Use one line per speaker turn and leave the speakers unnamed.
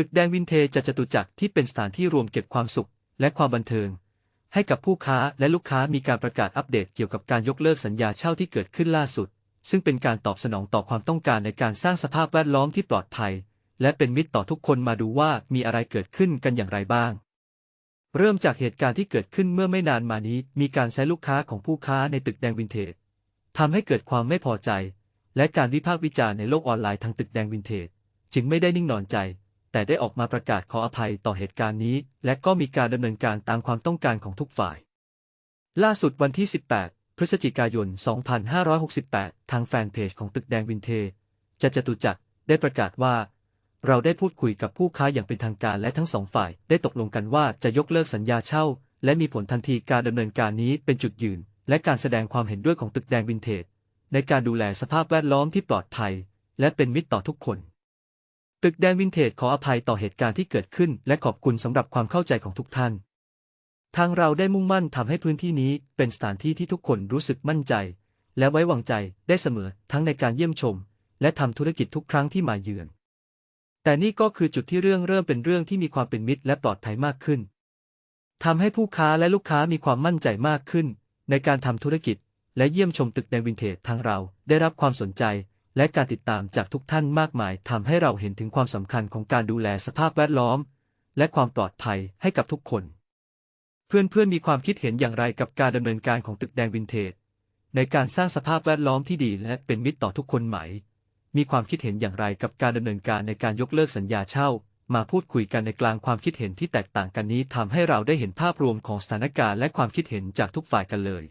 ตึกแดงวินเทจจะจตุจักรที่เป็นสถานที่รวมเก็บความสุข และความบันเทิง ให้กับผู้ค้าและลูกค้ามีการประกาศอัปเดตเกี่ยวกับการยกเลิกสัญญาเช่าที่เกิดขึ้นล่าสุด ซึ่งเป็นการตอบสนองต่อความต้องการในการสร้างสภาพแวดล้อมที่ปลอดภัย และเป็นมิตรต่อทุกคนมาดูว่ามีอะไรเกิดขึ้นกันอย่างไรบ้าง เริ่มจากเหตุการณ์ที่เกิดขึ้นเมื่อไม่นานมานี้ มีการแซะลูกค้าของผู้ค้าในตึกแดงวินเทจทำให้เกิดความไม่พอใจ และการวิพากษ์วิจารณ์ในโลกออนไลน์ทางตึกแดงวินเทจจึงไม่ได้นิ่งนอนใจ แต่ได้ออกมาประกาศขออภัยต่อเหตุการณ์นี้ และก็มีการดำเนินการตามความต้องการของทุกฝ่าย ล่าสุดวันที่ 18 พฤศจิกายน 2568 ทางแฟนเพจของตึกแดงวินเทจจะจตุจักรได้ประกาศว่า เราได้พูดคุยกับผู้ค้าอย่างเป็นทางการและทั้งสองฝ่าย ได้ตกลงกันว่าจะยกเลิกสัญญาเช่า และมีผลทันทีการดำเนินการนี้เป็นจุดยืน และการแสดงความเห็นด้วยของตึกแดงวินเทจในการดูแลสภาพแวดล้อมที่ปลอดภัย และเป็นมิตรต่อทุกคน ตึกแดงวินเทจขออภัยต่อเหตุการณ์ที่เกิดขึ้น และขอบคุณสำหรับความเข้าใจของทุกท่าน ทางเราได้มุ่งมั่นทำให้พื้นที่นี้เป็นสถานที่ที่ทุกคนรู้สึกมั่นใจ และไว้วางใจได้เสมอทั้งในการเยี่ยมชม และทำธุรกิจทุกครั้งที่มาเยือน แต่นี่ก็คือจุดที่เรื่องเริ่มเป็นเรื่องที่มีความเป็นมิตรและปลอดภัยมากขึ้นทำให้ผู้ค้าและลูกค้ามีความมั่นใจมากขึ้น ในการทำธุรกิจ และเยี่ยมชมตึกแดงวินเทจทางเราได้รับความสนใจ และการติดตามจากทุกท่านมากมายทำให้เราเห็นถึงความสำคัญของการดูแลสภาพแวดล้อม และความปลอดภัยให้กับทุกคน เพื่อนๆมีความคิดเห็นอย่างไรกับการดำเนินการของตึกแดงวินเทจ ในการสร้างสภาพแวดล้อมที่ดีและเป็นมิตรต่อทุกคนไหม มีความคิดเห็นอย่างไรกับการดำเนินการในการยกเลิกสัญญาเช่า มาพูดคุยกันในกลางความคิดเห็นที่แตกต่างกันนี้ทำให้เราได้เห็นภาพรวมของสถานการณ์และความคิดเห็นจากทุกฝ่ายกันเลย